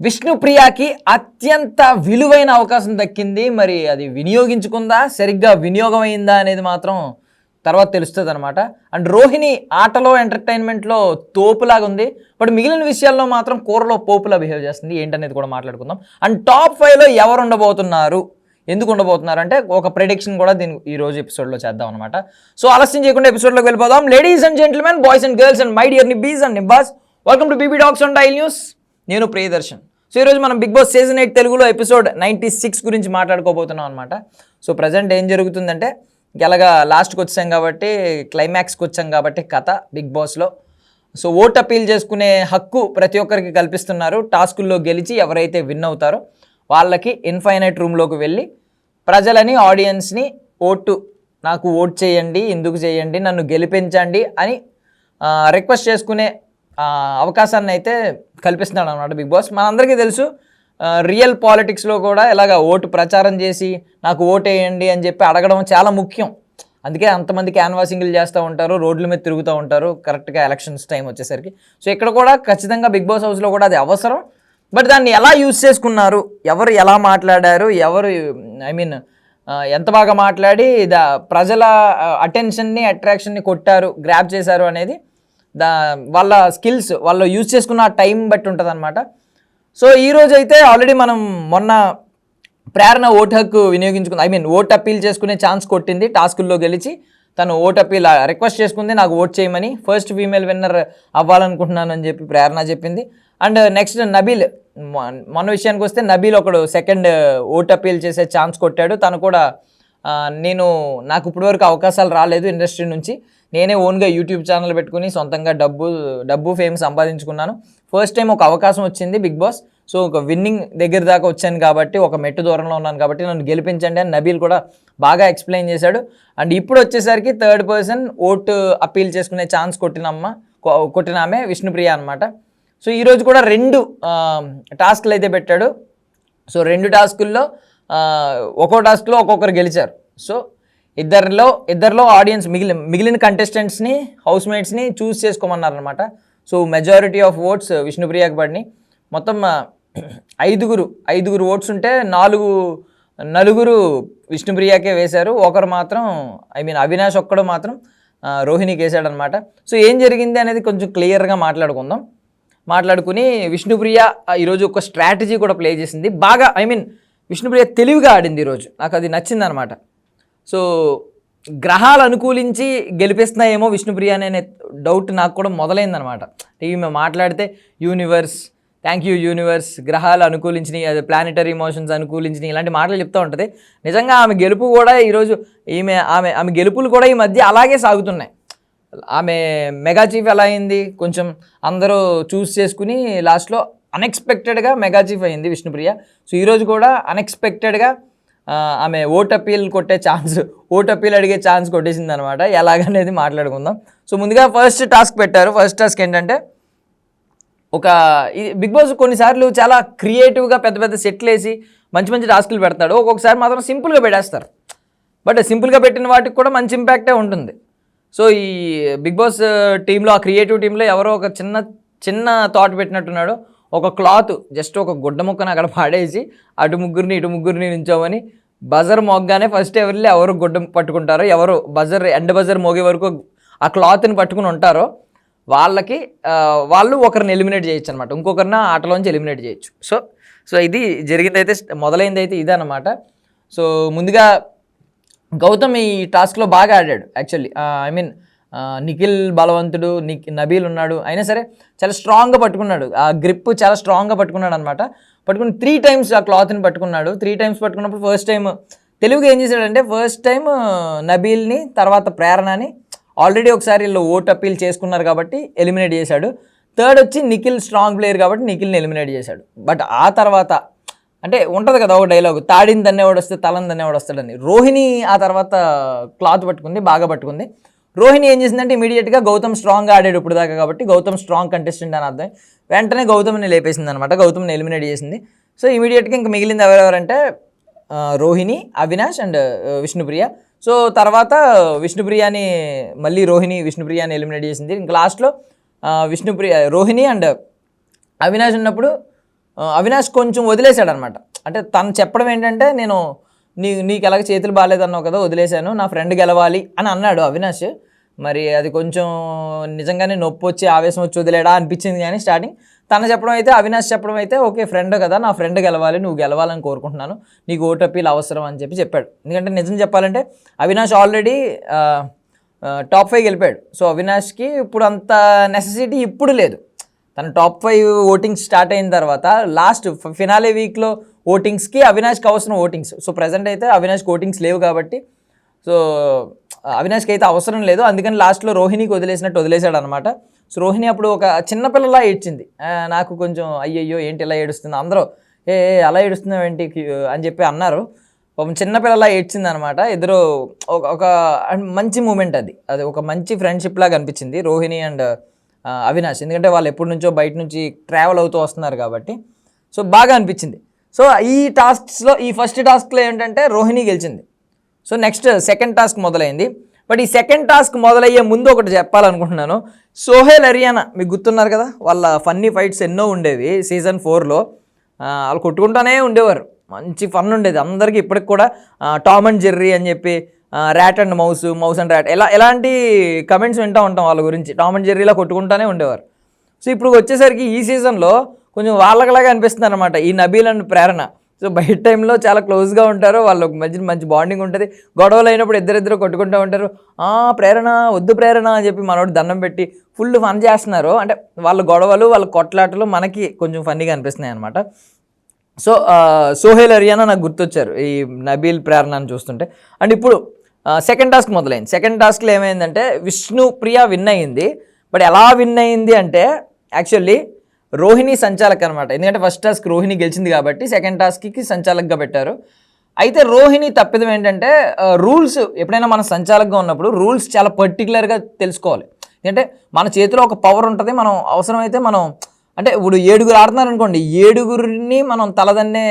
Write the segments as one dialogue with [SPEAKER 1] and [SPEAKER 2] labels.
[SPEAKER 1] విష్ణుప్రియకి అత్యంత విలువైన అవకాశం దక్కింది. మరి అది వినియోగించుకుందా? సరిగ్గా వినియోగం అయిందా అనేది మాత్రం తర్వాత తెలుస్తుంది అనమాట అండ్ రోహిణి ఆటలో ఎంటర్టైన్మెంట్లో తోపులాగా ఉంది. బట్ మిగిలిన విషయాల్లో మాత్రం కూరలో పోపులా బిహేవ్ చేస్తుంది. ఏంటనేది కూడా మాట్లాడుకుందాం. అండ్ టాప్ ఫైవ్లో ఎవరు ఉండబోతున్నారు? ఎందుకు ఉండబోతున్నారు? అంటే ఒక ప్రెడిక్షన్ కూడా దీని ఈ రోజు ఎపిసోడ్లో చేద్దాం అనమాట సో ఆలస్యం చేయకుండా ఎపిసోడ్లోకి వెళ్ళిపోదాం. Ladies and gentlemen boys and girls and my dear nibbis and nibbas welcome to BB docs and daily news నేను ప్రియదర్శన్. సో ఈరోజు మనం బిగ్ బాస్ సీజన్ ఎయిట్ తెలుగులో ఎపిసోడ్ నైంటీ సిక్స్ గురించి మాట్లాడుకోబోతున్నాం అనమాట సో ప్రజెంట్ ఏం జరుగుతుందంటే ఎలాగా లాస్ట్కి వచ్చాం కాబట్టి క్లైమాక్స్కి వచ్చాం కాబట్టి కథ బిగ్ బాస్లో. సో ఓట్ అపీల్ చేసుకునే హక్కు ప్రతి ఒక్కరికి కల్పిస్తున్నారు. టాస్కుల్లో గెలిచి ఎవరైతే విన్ అవుతారో వాళ్ళకి ఇన్ఫైనైట్ రూమ్లోకి వెళ్ళి ప్రజలని ఆడియన్స్ని ఓటు నాకు ఓట్ చేయండి ఎందుకు చేయండి నన్ను గెలిపించండి అని రిక్వెస్ట్ చేసుకునే అవకాశాన్ని అయితే కల్పిస్తున్నాడు అనమాట బిగ్ బాస్. మనందరికీ తెలుసు రియల్ పాలిటిక్స్లో కూడా ఇలాగ ఓటు ప్రచారం చేసి నాకు ఓటు వేయండి అని చెప్పి అడగడం చాలా ముఖ్యం. అందుకే అంతమంది క్యాన్వాసింగ్లు చేస్తూ ఉంటారు రోడ్ల మీద తిరుగుతూ ఉంటారు కరెక్ట్గా ఎలక్షన్స్ టైం వచ్చేసరికి. సో ఇక్కడ కూడా ఖచ్చితంగా బిగ్ బాస్ హౌస్లో కూడా అది అవసరం. బట్ దాన్ని ఎలా యూజ్ చేసుకున్నారు ఎవరు ఎలా మాట్లాడారు ఎవరు ఐ మీన్ ఎంత బాగా మాట్లాడి దా ప్రజల అటెన్షన్ని అట్రాక్షన్ని కొట్టారు గ్రాప్ చేశారు అనేది దా వాళ్ళ స్కిల్స్ వాళ్ళు యూజ్ చేసుకున్న టైం బట్టి ఉంటుంది అనమాట సో ఈ అయితే ఆల్రెడీ మనం మొన్న ప్రేరణ ఓటు హక్కు వినియోగించుకుంది ఐ మీన్ ఓట్ అప్పీల్ చేసుకునే ఛాన్స్ కొట్టింది టాస్కుల్లో గెలిచి తను ఓట్ అప్పీల్ రిక్వెస్ట్ చేసుకుంది నాకు ఓట్ చేయమని ఫస్ట్ ఫీమేల్ విన్నర్ అవ్వాలనుకుంటున్నాను అని చెప్పి ప్రేరణ చెప్పింది. అండ్ నెక్స్ట్ నబీల్ మన విషయానికి వస్తే నబీల్ ఒకడు సెకండ్ ఓట్ అప్పీల్ చేసే ఛాన్స్ కొట్టాడు. తను కూడా నేను నాకు ఇప్పటివరకు అవకాశాలు రాలేదు ఇండస్ట్రీ నుంచి. నేనే ఓన్గా యూట్యూబ్ ఛానల్ పెట్టుకుని సొంతంగా డబ్బు డబ్బు ఫేమ్ సంపాదించుకున్నాను. ఫస్ట్ టైం ఒక అవకాశం వచ్చింది బిగ్ బాస్. సో ఒక విన్నింగ్ దగ్గర దాకా వచ్చాను కాబట్టి ఒక మెట్టు దూరంలో ఉన్నాను కాబట్టి నన్ను గెలిపించండి అని నబీల్ కూడా బాగా ఎక్స్ప్లెయిన్ చేశాడు. అండ్ ఇప్పుడు వచ్చేసరికి థర్డ్ పర్సన్ ఓటు అప్పీల్ చేసుకునే ఛాన్స్ కొట్టినమ్మ కొట్టినామే కొట్టిన ఆమె విష్ణుప్రియ అనమాట సో ఈరోజు కూడా రెండు టాస్క్లు అయితే పెట్టాడు. సో రెండు టాస్కుల్లో ఒక్కో టాస్క్లో ఒక్కొక్కరు గెలిచారు. సో ఇద్దరిలో ఇద్దరిలో ఆడియన్స్ మిగిలిన మిగిలిన కంటెస్టెంట్స్ని హౌస్మేట్స్ని చూస్ చేసుకోమన్నారనమాట సో మెజారిటీ ఆఫ్ ఓట్స్ విష్ణుప్రియకి పడినాయి. మొత్తం ఐదుగురు ఐదుగురు ఓట్స్ ఉంటే నాలుగు నలుగురు విష్ణుప్రియకే వేశారు. ఒకరు మాత్రం ఐ మీన్ అవినాష్ ఒక్కడు మాత్రం రోహిణికి వేసాడనమాట సో ఏం జరిగింది అనేది కొంచెం క్లియర్గా మాట్లాడుకుందాం. మాట్లాడుకుని విష్ణుప్రియ ఈరోజు ఒక స్ట్రాటజీ కూడా ప్లే చేసింది. బాగా ఐ మీన్ విష్ణుప్రియ తెలివిగా ఆడింది ఈరోజు. నాకు అది నచ్చిందనమాట సో గ్రహాలు అనుకూలించి గెలిపిస్తున్నాయేమో విష్ణుప్రియ అనే డౌట్ నాకు కూడా మొదలైందనమాట ఈమె మాట్లాడితే యూనివర్స్ థ్యాంక్ యూ యూనివర్స్ గ్రహాలు అనుకూలించినాయి అది ప్లానెటరీ మోషన్స్ అనుకూలించినాయి ఇలాంటి మాటలు చెప్తూ ఉంటుంది. నిజంగా ఆమె గెలుపు కూడా ఈరోజు ఈమె ఆమె ఆమె గెలుపులు కూడా ఈ మధ్య అలాగే సాగుతున్నాయి. ఆమె మెగా చీఫ్ ఎలా అయింది? కొంచెం అందరూ చూస్ చేసుకుని లాస్ట్లో అన్ఎక్స్పెక్టెడ్గా మెగా చీఫ్ అయింది విష్ణుప్రియ. సో ఈరోజు కూడా అన్ఎక్స్పెక్టెడ్గా ఆమె ఓట్ అప్పీల్ కొట్టే ఛాన్స్ ఓట్ అప్పీల్ అడిగే ఛాన్స్ కొట్టేసింది అనమాట ఎలాగనేది మాట్లాడుకుందాం. సో ముందుగా ఫస్ట్ టాస్క్ పెట్టారు. ఫస్ట్ టాస్క్ ఏంటంటే ఒక ఇది బిగ్ బాస్ కొన్నిసార్లు చాలా క్రియేటివ్గా పెద్ద పెద్ద సెట్లు వేసి మంచి మంచి టాస్కులు పెడతాడు. ఒక్కొక్కసారి మాత్రం సింపుల్గా పెట్టేస్తారు. బట్ సింపుల్గా పెట్టిన వాటికి కూడా మంచి ఇంపాక్టే ఉంటుంది. సో ఈ బిగ్ బాస్ టీంలో ఆ క్రియేటివ్ టీంలో ఎవరో ఒక చిన్న చిన్న థాట్ పెట్టినట్టున్నాడు. ఒక క్లాత్ జస్ట్ ఒక గుడ్డ ముక్కను అక్కడ పాడేసి అటు ముగ్గురిని ఇటు ముగ్గురిని నించోమని బజర్ మోగ్గానే ఫస్ట్ ఎవరిలో ఎవరు గుడ్డ పట్టుకుంటారో ఎవరు బజర్ ఎండ్ బజర్ మోగే వరకు ఆ క్లాత్ని పట్టుకుని ఉంటారో వాళ్ళకి వాళ్ళు ఒకరిని ఎలిమినేట్ చేయొచ్చు అనమాట ఇంకొకరిని ఆటలోంచి ఎలిమినేట్ చేయొచ్చు. సో సో ఇది జరిగింది అయితే మొదలైంది అయితే ఇదే అనమాట సో ముందుగా గౌతమ్ ఈ టాస్క్లో బాగా ఆడాడు యాక్చువల్లీ ఐ మీన్ నిఖిల్ బలవంతుడు నిక్ నబీల్ ఉన్నాడు. అయినా సరే చాలా స్ట్రాంగ్గా పట్టుకున్నాడు. ఆ గ్రిప్ చాలా స్ట్రాంగ్గా పట్టుకున్నాడు అనమాట పట్టుకుని త్రీ టైమ్స్ ఆ క్లాత్ని పట్టుకున్నాడు. త్రీ టైమ్స్ పట్టుకున్నప్పుడు ఫస్ట్ టైం తెలుగు ఏం చేశాడంటే ఫస్ట్ టైం నబీల్ని తర్వాత ప్రేరణని ఆల్రెడీ ఒకసారి వీళ్ళు ఓట్ అప్పీల్ చేసుకున్నారు కాబట్టి ఎలిమినేట్ చేశాడు. థర్డ్ వచ్చి నిఖిల్ స్ట్రాంగ్ ప్లేయర్ కాబట్టి నిఖిల్ని ఎలిమినేట్ చేశాడు. బట్ ఆ తర్వాత అంటే ఉంటుంది కదా ఒక డైలాగ్ తాడిని దన్నేవాడు వస్తే తలని దన్నేవాడు వస్తాడని. రోహిణి ఆ తర్వాత క్లాత్ పట్టుకుంది బాగా పట్టుకుంది. రోహిణి ఏం చేసిందంటే ఇమీడియట్గా గౌతమ్ స్ట్రాంగ్గా ఆడాడు ఇప్పుడు దాకా కాబట్టి గౌతమ్ స్ట్రాంగ్ కంటెస్టెంట్ అని అర్థం. వెంటనే గౌతమ్ని లేపేసింది అనమాట గౌతమ్ని ఎలిమినేట్ చేసింది. సో ఇమీడియట్గా ఇంకా మిగిలింది ఎవరెవరంటే రోహిణి అవినాష్ అండ్ విష్ణుప్రియ. సో తర్వాత విష్ణుప్రియని మళ్ళీ రోహిణి విష్ణుప్రియాని ఎలిమినేట్ చేసింది. ఇంకా లాస్ట్లో విష్ణుప్రియ రోహిణి అండ్ అవినాష్ ఉన్నప్పుడు అవినాష్ కొంచెం వదిలేశాడు అనమాట అంటే తను చెప్పడం ఏంటంటే నేను నీ నీకు ఎలాగ చేతులు బాగాలేదన్నావు కదా వదిలేశాను నా ఫ్రెండ్ గెలవాలి అని అన్నాడు అవినాష్. మరి అది కొంచెం నిజంగానే నొప్పి వచ్చి ఆవేశం వచ్చి వదిలేడా అనిపించింది కానీ స్టార్టింగ్ తను చెప్పడం అయితే అవినాష్ చెప్పడం అయితే ఓకే ఫ్రెండ్ కదా నా ఫ్రెండ్ గెలవాలి నువ్వు గెలవాలని కోరుకుంటున్నాను నీకు ఓటపీలు అవసరం అని చెప్పి చెప్పాడు. ఎందుకంటే నిజం చెప్పాలంటే అవినాష్ ఆల్రెడీ టాప్ ఫైవ్ గెలిపాడు. సో అవినాష్కి ఇప్పుడు అంత నెసెసిటీ ఇప్పుడు లేదు. తన టాప్ ఫైవ్ ఓటింగ్ స్టార్ట్ అయిన తర్వాత లాస్ట్ ఫినాలే వీక్లో ఓటింగ్స్కి అవినాష్కి అవసరం ఓటింగ్స్. సో ప్రజెంట్ అయితే అవినాష్కి ఓటింగ్స్ లేవు కాబట్టి సో అవినాష్కి అయితే అవసరం లేదు. అందుకని లాస్ట్లో రోహిణికి వదిలేసినట్టు వదిలేశాడు అనమాట సో రోహిణి అప్పుడు ఒక చిన్నపిల్లలా ఏడ్చింది. నాకు కొంచెం అయ్యయ్యో ఏంటి ఇలా ఏడుస్తుంది? అందరూ ఏ అలా ఏడుస్తున్నావు ఏంటి? అని చెప్పి అన్నారు. పాపం చిన్నపిల్లలా ఏడ్చింది అనమాట ఇద్దరు ఒక ఒక మంచి మూమెంట్ అది. అది ఒక మంచి ఫ్రెండ్షిప్ లాగా అనిపించింది రోహిణి అండ్ అవినాష్. ఎందుకంటే వాళ్ళు ఎప్పటి నుంచో బయట నుంచి ట్రావెల్ అవుతూ వస్తున్నారు కాబట్టి. సో బాగా అనిపించింది. సో ఈ టాస్క్స్లో ఈ ఫస్ట్ టాస్క్లో ఏంటంటే రోహిణి గెలిచింది. సో నెక్స్ట్ సెకండ్ టాస్క్ మొదలైంది. బట్ ఈ సెకండ్ టాస్క్ మొదలయ్యే ముందు ఒకటి చెప్పాలనుకుంటున్నాను. సోహెల్ హరియానా మీకు గుర్తున్నారు కదా? వాళ్ళ ఫన్నీ ఫైట్స్ ఎన్నో ఉండేవి సీజన్ ఫోర్లో. వాళ్ళు కొట్టుకుంటానే ఉండేవారు. మంచి ఫన్ ఉండేది. అందరికీ ఇప్పటికి కూడా టామ్ అండ్ జెర్రీ అని చెప్పి rat and mouse mouse and rat ఎలా ఎలాంటి కమెంట్స్ వింటూ ఉంటాం వాళ్ళ గురించి. టామ్ అండ్ జెర్రీలా కొట్టుకుంటానే ఉండేవారు. సో ఇప్పుడు వచ్చేసరికి ఈ సీజన్లో కొంచెం వాళ్ళకలాగా అనిపిస్తుంది అనమాట ఈ నబీల్ అండ్ ప్రేరణ. సో బయట టైంలో చాలా క్లోజ్గా ఉంటారు వాళ్ళకి మధ్య మంచి బాండింగ్ ఉంటుంది. గొడవలు అయినప్పుడు ఇద్దరిద్దరు కొట్టుకుంటూ ఉంటారు. "ఆ, ప్రేరణ వద్దు ప్రేరణ అని చెప్పి మనోడు దండం పెట్టి ఫుల్ ఫన్ చేస్తున్నారు. అంటే వాళ్ళ గొడవలు వాళ్ళ కొట్లాటలు మనకి కొంచెం ఫన్నీగా అనిపిస్తున్నాయి అనమాట సో సోహేల్ అరియానా హరియానా నాకు గుర్తొచ్చారు ఈ నబీల్ ప్రేరణను చూస్తుంటే. అండ్ ఇప్పుడు సెకండ్ టాస్క్ మొదలైంది. సెకండ్ టాస్క్లో ఏమైందంటే విష్ణు ప్రియ విన్ అయింది బట్ ఎలా విన్ అయింది అంటే యాక్చువల్లీ రోహిణి సంచాలక్ అనమాట ఎందుకంటే ఫస్ట్ టాస్క్ రోహిణి గెలిచింది కాబట్టి సెకండ్ టాస్క్కి సంచాలక్గా పెట్టారు. అయితే రోహిణి తప్పిదం ఏంటంటే రూల్స్ ఎప్పుడైనా మన సంచాలకంగా ఉన్నప్పుడు రూల్స్ చాలా పర్టికులర్గా తెలుసుకోవాలి. ఎందుకంటే మన చేతిలో ఒక పవర్ ఉంటుంది మనం అవసరమైతే మనం అంటే ఇప్పుడు ఏడుగురు ఆడుతున్నారు అనుకోండి ఏడుగురిని మనం తలదన్నే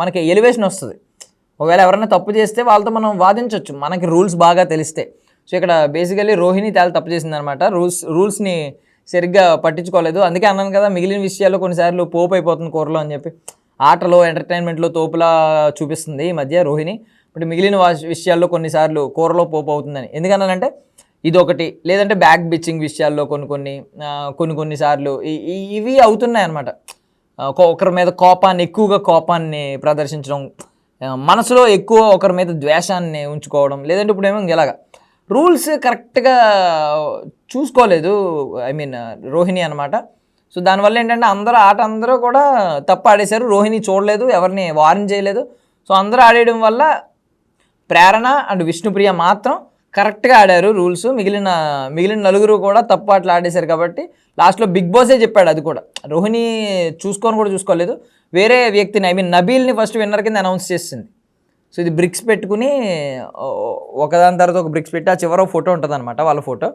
[SPEAKER 1] మనకి ఎలివేషన్ వస్తుంది. ఒకవేళ ఎవరైనా తప్పు చేస్తే వాళ్ళతో మనం వాదించవచ్చు మనకి రూల్స్ బాగా తెలిస్తే. సో ఇక్కడ బేసికలీ రోహిణి తేలి తప్పు చేసిందనమాట రూల్స్ రూల్స్ని సరిగ్గా పట్టించుకోలేదు. అందుకే అన్నాను కదా మిగిలిన విషయాల్లో కొన్నిసార్లు పోపు అయిపోతుంది కూరలో అని చెప్పి. ఆటలో ఎంటర్టైన్మెంట్లో తోపులా చూపిస్తుంది ఈ మధ్య రోహిణి. బట్ మిగిలిన విషయాల్లో కొన్నిసార్లు కూరలో పోపు అవుతుందని. ఎందుకన్నానంటే ఇదొకటి. లేదంటే బ్యాక్ బిచ్చింగ్ విషయాల్లో కొన్ని కొన్ని కొన్ని కొన్నిసార్లు ఇవి అవుతున్నాయి అన్నమాట ఒకరి మీద కోపాన్ని ఎక్కువగా కోపాన్ని ప్రదర్శించడం మనసులో ఎక్కువ ఒకరి మీద ద్వేషాన్ని ఉంచుకోవడం. లేదంటే ఇప్పుడేమో ఇలాగా రూల్స్ కరెక్ట్గా చూసుకోలేదు ఐ మీన్ రోహిణి అనమాట సో దానివల్ల ఏంటంటే అందరూ ఆట అందరూ కూడా తప్పు ఆడేశారు. రోహిణి చూడలేదు ఎవరిని వార్న్ చేయలేదు. సో అందరూ ఆడేయడం వల్ల ప్రేరణ అండ్ విష్ణుప్రియ మాత్రం కరెక్ట్గా ఆడారు రూల్స్. మిగిలిన మిగిలిన నలుగురు కూడా తప్పు ఆటలు ఆడేశారు కాబట్టి లాస్ట్లో బిగ్ బాసే చెప్పాడు అది కూడా. రోహిణి చూసుకొని కూడా చూసుకోలేదు. వేరే వ్యక్తిని ఐ మీన్ నబీల్ని ఫస్ట్ విన్నర్ కింద అనౌన్స్ చేసింది. సో ఇది బ్రిక్స్ పెట్టుకుని ఒకదాని తర్వాత ఒక బ్రిక్స్ పెట్టి ఆ చివర ఫోటో ఉంటుంది అనమాట వాళ్ళ ఫోటో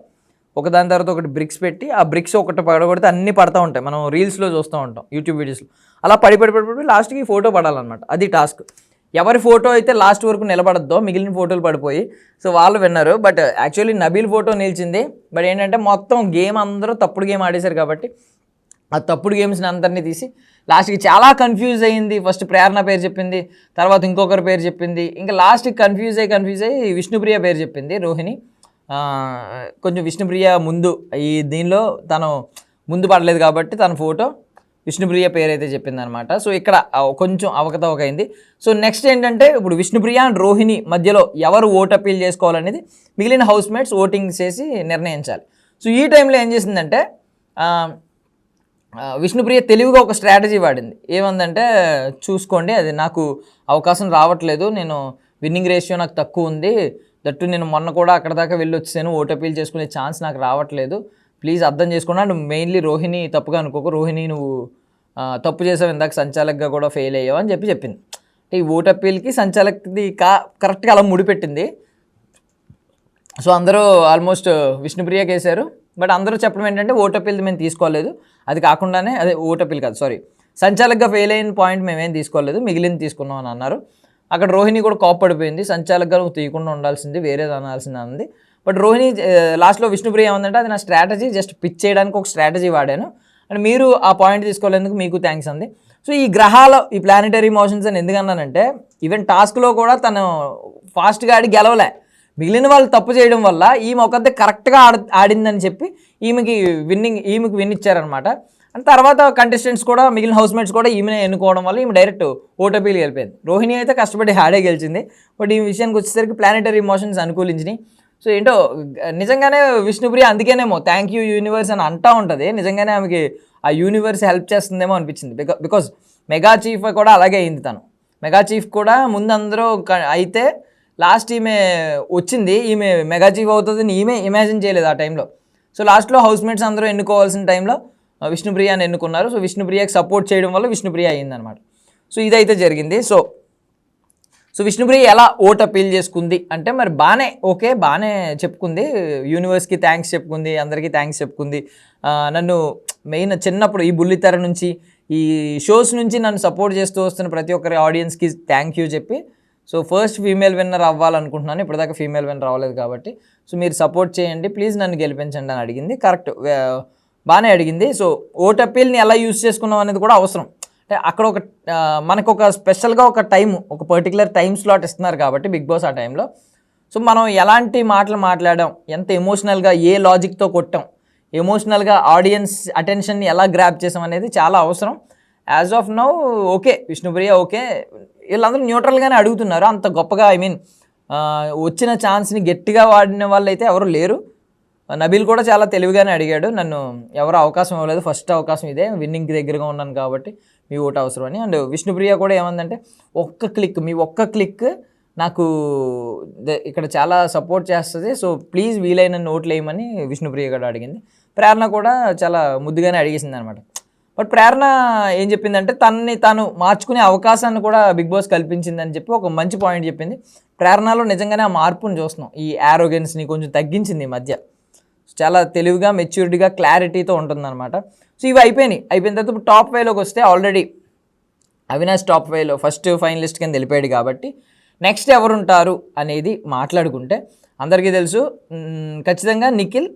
[SPEAKER 1] ఒకదాని తర్వాత ఒకటి బ్రిక్స్ పెట్టి ఆ బ్రిక్స్ ఒకటి పడగొడితే అన్నీ పడతా ఉంటాయి. మనం రీల్స్లో చూస్తూ ఉంటాం యూట్యూబ్ వీడియోస్లో అలా పడి పడి పడి పడి లాస్ట్కి ఫోటో పడాలన్నమాట. అది టాస్క్ ఎవరి ఫోటో అయితే లాస్ట్ వరకు నిలబడద్దో మిగిలిన ఫోటోలు పడిపోయి సో వాళ్ళు విన్నారు. బట్ యాక్చువల్లీ నబీల్ ఫోటో నిలిచింది. బట్ ఏంటంటే మొత్తం గేమ్ అందరూ తప్పుడు గేమ్ ఆడేశారు కాబట్టి ఆ తప్పుడు గేమ్స్ని అందరినీ తీసి లాస్ట్కి చాలా కన్ఫ్యూజ్ అయింది. ఫస్ట్ ప్రేరణ పేరు చెప్పింది. తర్వాత ఇంకొకరి పేరు చెప్పింది. ఇంకా లాస్ట్కి కన్ఫ్యూజ్ అయ్యి కన్ఫ్యూజ్ అయ్యి విష్ణుప్రియ పేరు చెప్పింది రోహిణి. కొంచెం విష్ణుప్రియ ముందు ఈ దీనిలో తను ముందు పడలేదు కాబట్టి తన ఫోటో విష్ణుప్రియ పేరు అయితే చెప్పింది అనమాట సో ఇక్కడ కొంచెం అవకతవక అయింది. సో నెక్స్ట్ ఏంటంటే ఇప్పుడు విష్ణుప్రియ అండ్ రోహిణి మధ్యలో ఎవరు ఓట్ అప్పీల్ చేసుకోవాలనేది మిగిలిన హౌస్ మేట్స్ ఓటింగ్ చేసి నిర్ణయించాలి. సో ఈ టైంలో ఏం చేసిందంటే విష్ణుప్రియ తెలివిగా ఒక స్ట్రాటజీ వాడింది. ఏమందంటే చూసుకోండి అది నాకు అవకాశం రావట్లేదు నేను విన్నింగ్ రేషియో నాకు తక్కువ ఉంది దట్టు నేను మొన్న కూడా అక్కడ దాకా వెళ్ళి వచ్చాను ఓట్ అపీల్ చేసుకునే ఛాన్స్ నాకు రావట్లేదు. ప్లీజ్ అర్థం చేసుకోండి అండ్ మెయిన్లీ రోహిణి తప్పుగా అనుకోకు రోహిణి నువ్వు తప్పు చేసావు ఇందాక సంచాలక్గా కూడా ఫెయిల్ అయ్యావు అని చెప్పి చెప్పింది. అంటే ఈ ఓట్ అప్పీల్కి సంచాలక్ది కా కరెక్ట్గా అలా ముడిపెట్టింది. సో అందరూ ఆల్మోస్ట్ విష్ణుప్రియకి వేశారు బట్ అందరూ చెప్పడం ఏంటంటే ఓటపిల్ మేము తీసుకోలేదు. అది కాకుండానే అదే ఓటపిల్ కాదు సారీ సంచాలకగా ఫెయిల్ అయిన పాయింట్ మేమేం తీసుకోలేదు మిగిలింది తీసుకున్నాం అని అన్నారు. అక్కడ రోహిణి కూడా కోప్పడిపోయింది సంచాలకగా నువ్వు తీయకుండా ఉండాల్సింది వేరేది అనాల్సింది అంది. బట్ రోహిణి లాస్ట్లో విష్ణుప్రియ ఏమందంటే అది నా స్ట్రాటజీ జస్ట్ పిచ్ చేయడానికి ఒక స్ట్రాటజీ వాడాను. అండ్ మీరు ఆ పాయింట్ తీసుకోలేందుకు మీకు థ్యాంక్స్ అంది. సో ఈ గ్రహాల ఈ ప్లానెటరీ మోషన్స్ అని ఎందుకన్నానంటే ఈవెన్ టాస్క్లో కూడా తను ఫాస్ట్గా ఆడి గెలవలే. మిగిలిన వాళ్ళు తప్పు చేయడం వల్ల ఈమె ఒకతే కరెక్ట్గా ఆడ ఆడిందని చెప్పి ఈమెకి విన్నింగ్ ఈమెకి విన్ ఇచ్చారనమాట అండ్ తర్వాత కంటెస్టెంట్స్ కూడా మిగిలిన హౌస్ మేట్స్ కూడా ఈమెనే ఎన్నుకోవడం వల్ల ఈమె డైరెక్ట్ ఓటోపీలు గెలిపోయింది రోహిణి అయితే కష్టపడి హ్యాడే గెలిచింది. బట్ ఈ విషయానికి వచ్చేసరికి ప్లానెటరీ మోషన్స్ అనుకూలించినాయి. సో ఏంటో నిజంగానే విష్ణుప్రియ అందుకేనేమో థ్యాంక్ యూ యూనివర్స్ అని అంటా ఉంటుంది. నిజంగానే ఆమెకి ఆ యూనివర్స్ హెల్ప్ చేస్తుందేమో అనిపించింది. బికా బికాజ్ మెగా చీఫ్ కూడా అలాగే అయింది తను. మెగా చీఫ్ కూడా ముందు అందరూ అయితే లాస్ట్ ఈమె వచ్చింది ఈమె మెగా అవుతుందని ఈమె ఇమాజిన్ చేయలేదు ఆ టైంలో. సో లాస్ట్లో హౌస్ మేట్స్ అందరూ ఎన్నుకోవాల్సిన టైంలో విష్ణుప్రియాని ఎన్నుకున్నారు. సో విష్ణుప్రియకి సపోర్ట్ చేయడం వల్ల విష్ణుప్రియ అయిందనమాట సో ఇదైతే జరిగింది. సో సో విష్ణుప్రియ ఎలా ఓట్ అపీల్ చేసుకుంది అంటే మరి బాగానే ఓకే బాగానే చెప్పుకుంది. యూనివర్స్కి థ్యాంక్స్ చెప్పుకుంది అందరికీ థ్యాంక్స్ చెప్పుకుంది. నన్ను మెయిన్ చిన్నప్పుడు ఈ బుల్లితెర నుంచి ఈ షోస్ నుంచి నన్ను సపోర్ట్ చేస్తూ వస్తున్న ప్రతి ఒక్కరి ఆడియన్స్కి థ్యాంక్ యూ చెప్పి సో ఫస్ట్ ఫీమేల్ విన్నర్ అవ్వాలనుకుంటున్నాను. ఇప్పటిదాకా ఫీమేల్ విన్నర్ అవ్వలేదు కాబట్టి. సో మీరు సపోర్ట్ చేయండి. ప్లీజ్ నన్ను గెలిపించండి అని అడిగింది. కరెక్ట్. బాగానే అడిగింది. సో ఓట్ అప్పీల్ని ఎలా యూస్ చేసుకున్నాం అనేది కూడా అవసరం. అంటే అక్కడ ఒక మనకు ఒక స్పెషల్గా ఒక టైం ఒక పర్టికులర్ టైం స్లాట్ ఇస్తున్నారు కాబట్టి బిగ్ బాస్ ఆ టైంలో. సో మనం ఎలాంటి మాటలు మాట్లాడాం ఎంత ఎమోషనల్గా ఏ లాజిక్తో కొట్టాం ఎమోషనల్గా ఆడియన్స్ అటెన్షన్ని ఎలా గ్రాప్ చేసాం అనేది చాలా అవసరం. As of now okay. Vishnupriya okay. వీళ్ళందరూ న్యూట్రల్గానే అడుగుతున్నారు. అంత గొప్పగా ఐ మీన్ వచ్చిన ఛాన్స్ని గట్టిగా వాడిన వాళ్ళు అయితే ఎవరు లేరు. నబీల్ కూడా చాలా తెలివిగానే అడిగాడు. నన్ను ఎవరు అవకాశం ఇవ్వలేదు. ఫస్ట్ అవకాశం ఇదే. విన్నింగ్కి దగ్గరగా ఉన్నాను కాబట్టి మీ ఓటు అవసరం అని. అండ్ విష్ణుప్రియ కూడా ఏమందంటే ఒక్క క్లిక్ మీ ఒక్క క్లిక్ నాకు ఇక్కడ చాలా సపోర్ట్ చేస్తుంది. సో ప్లీజ్ వీలైన ఓట్లు వేయమని విష్ణుప్రియ కూడా అడిగింది. ప్రేరణ కూడా చాలా ముద్దుగానే అడిగేసింది అనమాట బట్ ప్రేరణ ఏం చెప్పిందంటే తనని తాను మార్చుకునే అవకాశాన్ని కూడా బిగ్ బాస్ కల్పించిందని చెప్పి ఒక మంచి పాయింట్ చెప్పింది. ప్రేరణలో నిజంగానే ఆ మార్పును చూస్తున్నాం. ఈ ఆరోగెన్స్ని కొంచెం తగ్గించింది ఈ మధ్య. చాలా తెలివిగా మెచ్యూరిటీగా క్లారిటీతో ఉంటుందన్నమాట. సో ఇవి అయిపోయినాయి. అయిపోయిన తర్వాత ఇప్పుడు టాప్ వేలోకి వస్తే ఆల్రెడీ అవినాష్ టాప్ వేలో ఫస్ట్ ఫైనలిస్ట్ కింద వెళ్ళిపోయాడు కాబట్టి నెక్స్ట్ ఎవరుంటారు అనేది మాట్లాడుకుంటే అందరికీ తెలుసు. ఖచ్చితంగా నిఖిల్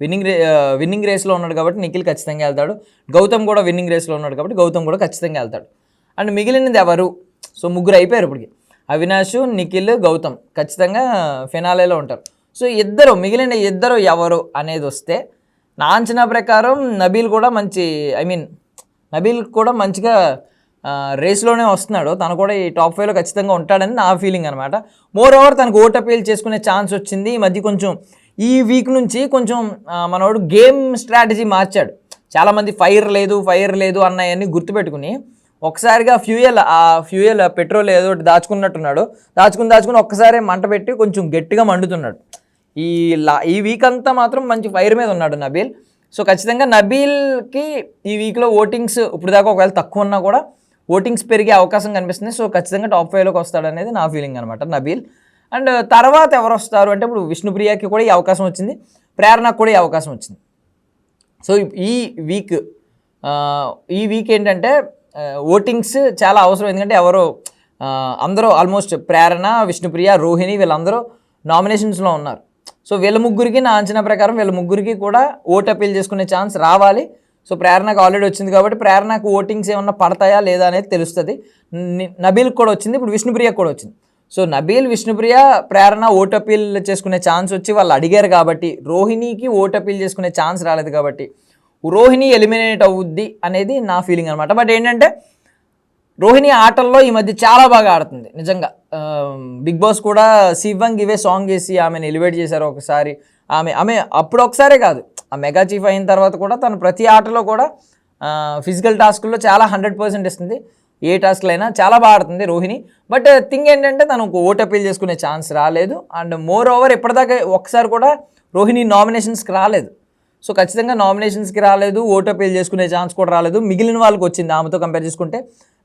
[SPEAKER 1] విన్నింగ్ రే విన్నింగ్ రేస్లో ఉన్నాడు కాబట్టి నిఖిల్ ఖచ్చితంగా వెళ్తాడు. గౌతమ్ కూడా విన్నింగ్ రేస్లో ఉన్నాడు కాబట్టి గౌతమ్ కూడా ఖచ్చితంగా వెళ్తాడు. అండ్ మిగిలినది ఎవరు? సో ముగ్గురు అయిపోయారు ఇప్పటికి. అవినాష్ నిఖిల్ గౌతమ్ ఖచ్చితంగా ఫినాలేలో ఉంటారు. సో ఇద్దరు మిగిలిన ఇద్దరు ఎవరు అనేది వస్తే నా అంచనా ప్రకారం నబీల్ కూడా మంచి ఐ మీన్ నబీల్ కూడా మంచిగా రేస్లోనే వస్తున్నాడు. తను కూడా ఈ టాప్ ఫైవ్లో ఖచ్చితంగా ఉంటాడని నా ఫీలింగ్ అనమాట మోర్ ఓవర్ తనకు ఓట్ అపీల్ చేసుకునే ఛాన్స్ వచ్చింది. ఈ మధ్య కొంచెం ఈ వీక్ నుంచి కొంచెం మనోడు గేమ్ స్ట్రాటజీ మార్చాడు. చాలామంది ఫైర్ లేదు ఫైర్ లేదు అన్నవన్నీ గుర్తుపెట్టుకుని ఒకసారిగా ఫ్యూయల్ ఆ ఫ్యూయల్ పెట్రోల్ ఏదో ఒకటి దాచుకున్నట్టున్నాడు. దాచుకుని దాచుకుని ఒక్కసారి మంట పెట్టి కొంచెం గట్టిగా మండుతున్నాడు. ఈ లా ఈ వీక్ అంతా మాత్రం మంచి ఫైర్ మీద ఉన్నాడు నబీల్. సో ఖచ్చితంగా నబీల్కి ఈ వీక్లో ఓటింగ్స్ ఇప్పుడు దాకా ఒకవేళ తక్కువ ఉన్నా కూడా ఓటింగ్స్ పెరిగే అవకాశం కనిపిస్తుంది. సో ఖచ్చితంగా టాప్ ఫైవ్లోకి వస్తాడనేది నా ఫీలింగ్ అనమాట నబీల్. అండ్ తర్వాత ఎవరు వస్తారు? అంటే ఇప్పుడు విష్ణుప్రియకి కూడా ఈ అవకాశం వచ్చింది. ప్రేరణకు కూడా ఈ అవకాశం వచ్చింది. సో ఈ వీక్ ఈ వీక్ ఏంటంటే ఓటింగ్స్ చాలా అవసరం. ఎందుకంటే ఎవరు అందరూ ఆల్మోస్ట్ ప్రేరణ విష్ణుప్రియ రోహిణి వీళ్ళందరూ నామినేషన్స్లో ఉన్నారు. సో వీళ్ళ ముగ్గురికి నా అంచనా ప్రకారం వీళ్ళ ముగ్గురికి కూడా ఓట్ అపీల్ చేసుకునే ఛాన్స్ రావాలి. సో ప్రేరణకు ఆల్రెడీ వచ్చింది కాబట్టి ప్రేరణకు ఓటింగ్స్ ఏమన్నా పడతాయా లేదా అనేది తెలుస్తుంది. నబీల్కి కూడా వచ్చింది. ఇప్పుడు విష్ణుప్రియకు కూడా వచ్చింది. So Nabeel Vishnupriya Prerana vote appeal చేసుకునే ఛాన్స్ వచ్చి వాళ్ళు అడిగారు కాబట్టి రోహిణికి ఓట్ అపీల్ చేసుకునే ఛాన్స్ రాలేదు కాబట్టి రోహిణి ఎలిమినేట్ అవుద్ది అనేది నా ఫీలింగ్ అనమాట బట్ ఏంటంటే రోహిణి ఆటల్లో ఈ మధ్య చాలా బాగా ఆడుతుంది నిజంగా. బిగ్ బాస్ కూడా శివంగ్ ఇవే సాంగ్ చేసి ఆమెను ఎలివేట్ చేశారు ఒకసారి. ఆమె ఆమె అప్పుడు ఒకసారే కాదు ఆ మెగా చీఫ్ అయిన తర్వాత కూడా తను ప్రతి ఆటలో కూడా ఫిజికల్ టాస్క్లో చాలా హండ్రెడ్ పర్సెంట్ ఇస్తుంది. ఏ టాస్క్లు అయినా చాలా బాగా ఆడుతుంది రోహిణి. బట్ థింగ్ ఏంటంటే తను ఓట్ అప్పీల్ చేసుకునే ఛాన్స్ రాలేదు. అండ్ మోర్ ఓవర్ ఇప్పటిదాకా ఒకసారి కూడా రోహిణి నామినేషన్స్కి రాలేదు. సో ఖచ్చితంగా నామినేషన్స్కి రాలేదు ఓట్ అప్పీల్ చేసుకునే ఛాన్స్ కూడా రాలేదు. మిగిలిన వాళ్ళకి వచ్చింది ఆమెతో కంపేర్ చేసుకుంటే.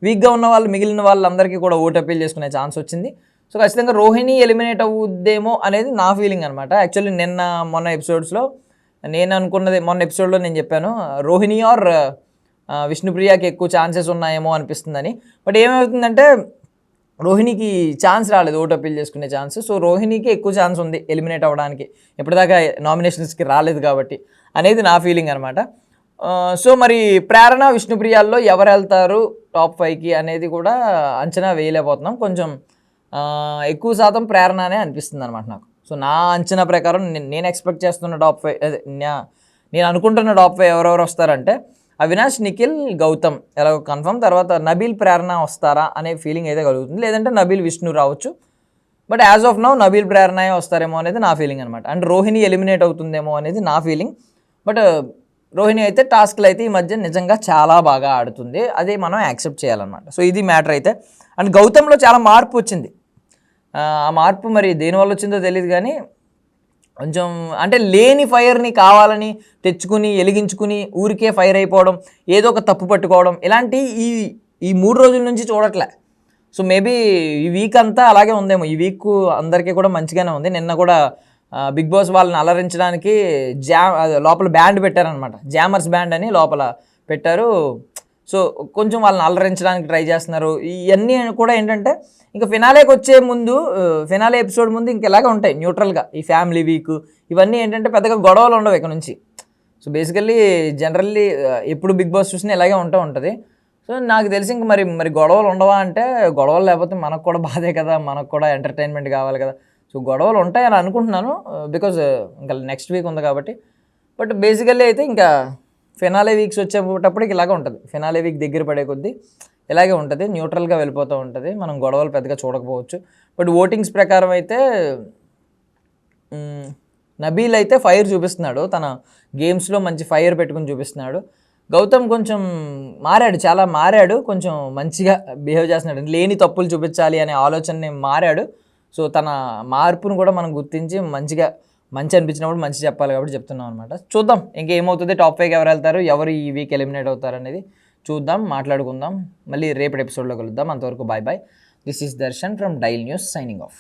[SPEAKER 1] వీక్గా ఉన్న వాళ్ళు మిగిలిన వాళ్ళందరికీ కూడా ఓట్ అప్పీల్ చేసుకునే ఛాన్స్ వచ్చింది. సో ఖచ్చితంగా రోహిణి ఎలిమినేట్ అవుద్దేమో అనేది నా ఫీలింగ్ అనమాట యాక్చువల్లీ నిన్న మొన్న ఎపిసోడ్స్లో నేను అనుకున్నది మొన్న ఎపిసోడ్లో నేను చెప్పాను రోహిణి ఆర్ విష్ణుప్రియకి ఎక్కువ ఛాన్సెస్ ఉన్నాయేమో అనిపిస్తుందని. బట్ ఏమవుతుందంటే రోహిణికి ఛాన్స్ రాలేదు ఓట్ అప్పీల్ చేసుకునే ఛాన్స్. సో రోహిణికి ఎక్కువ ఛాన్స్ ఉంది ఎలిమినేట్ అవ్వడానికి. ఇప్పటిదాకా నామినేషన్స్కి రాలేదు కాబట్టి అనేది నా ఫీలింగ్ అనమాట సో మరి ప్రేరణ విష్ణుప్రియాల్లో ఎవరు వెళ్తారు టాప్ ఫైవ్కి అనేది కూడా అంచనా వేయలేకపోతున్నాం. కొంచెం ఎక్కువ శాతం ప్రేరణనే అనిపిస్తుంది అనమాట నాకు. సో నా అంచనా ప్రకారం నేను ఎక్స్పెక్ట్ చేస్తున్న టాప్ ఫైవ్ నా- నేను అనుకుంటున్న టాప్ ఫైవ్ ఎవరెవరు వస్తారంటే అవినాష్ నిఖిల్ గౌతమ్. ఎలా కన్ఫర్మ్ తర్వాత నబీల్ ప్రేరణ వస్తారా అనే ఫీలింగ్ అయితే కలుగుతుంది. లేదంటే నబీల్ విష్ణు రావచ్చు. But as of now Nabeel ప్రేరణయే వస్తారేమో అనేది నా ఫీలింగ్ అనమాట అండ్ రోహిణి ఎలిమినేట్ అవుతుందేమో అనేది నా ఫీలింగ్ బట్ uh, రోహిణి అయితే టాస్క్లు అయితే ఈ మధ్య నిజంగా చాలా బాగా ఆడుతుంది. అది మనం యాక్సెప్ట్ చేయాలన్నమాట. సో ఇది మ్యాటర్ అయితే. అండ్ గౌతమ్లో చాలా మార్పు వచ్చింది. ఆ ఆ మార్పు మరి దేనివల్ల వచ్చిందో తెలియదు కానీ కొంచెం అంటే లేని ఫైర్ని కావాలని తెచ్చుకుని వెలిగించుకుని ఊరికే ఫైర్ అయిపోవడం ఏదో ఒక తప్పు పట్టుకోవడం ఇలాంటి ఈ ఈ మూడు రోజుల నుంచి చూడట్లే. సో మేబీ ఈ వీక్ అంతా అలాగే ఉందేమో. ఈ వీక్ అందరికీ కూడా మంచిగానే ఉంది. నిన్న కూడా బిగ్ బాస్ వాళ్ళని అలరించడానికి జా లోపల బ్యాండ్ పెట్టారనమాట జామర్స్ బ్యాండ్ అని లోపల పెట్టారు. సో కొంచెం వాళ్ళని అలరించడానికి ట్రై చేస్తున్నారు. ఇవన్నీ కూడా ఏంటంటే ఇంకా ఫినాలేకి వచ్చే ముందు ఫినాలే ఎపిసోడ్ ముందు ఇంక ఇలాగే ఉంటాయి న్యూట్రల్గా. ఈ ఫ్యామిలీ వీక్ ఇవన్నీ ఏంటంటే పెద్దగా గొడవలు ఉండవు ఇక్కడ నుంచి. సో బేసికల్లీ జనరల్లీ ఎప్పుడు బిగ్ బాస్ చూసినా ఇలాగే ఉంటూ ఉంటుంది. సో నాకు తెలిసి ఇంక మరి మరి గొడవలు ఉండవా అంటే గొడవలు లేకపోతే మనకు కూడా బాధే కదా మనకు కూడా ఎంటర్టైన్మెంట్ కావాలి కదా. సో గొడవలు ఉంటాయని అనుకుంటున్నాను బికాజ్ ఇంకా నెక్స్ట్ వీక్ ఉంది కాబట్టి. బట్ బేసికల్లీ అయితే ఇంకా ఫినాలే వీక్స్ వచ్చేటప్పటికి ఇలాగే ఉంటుంది. ఫినాలే వీక్ దగ్గర పడే కొద్దీ ఇలాగే ఉంటుంది. న్యూట్రల్గా వెళ్ళిపోతూ ఉంటుంది. మనం గొడవలు పెద్దగా చూడకపోవచ్చు. బట్ ఓటింగ్స్ ప్రకారం అయితే నబీల్ అయితే ఫైర్ చూపిస్తున్నాడు. తన గేమ్స్లో మంచి ఫైర్ పెట్టుకుని చూపిస్తున్నాడు. గౌతమ్ కొంచెం మారాడు. చాలా మారాడు. కొంచెం మంచిగా బిహేవ్ చేస్తున్నాడు. లేని తప్పులు చూపించాలి అనే ఆలోచనని మారాడు. సో తన మార్పును కూడా మనం గుర్తించి మంచిగా మంచి అనిపించినప్పుడు మంచి చెప్పాలి కాబట్టి చెప్తున్నాం అనమాట చూద్దాం ఇంకేమవుతుంది టాప్ ఫైవ్కి ఎవరు వెళ్తారు? ఎవరు ఈ వీక్ ఎలిమినేట్ అవుతారు అనేది చూద్దాం మాట్లాడుకుందాం. మళ్ళీ రేపటి ఎపిసోడ్లో కలుద్దాం. అంతవరకు bye bye this is Darshan from Dial News signing off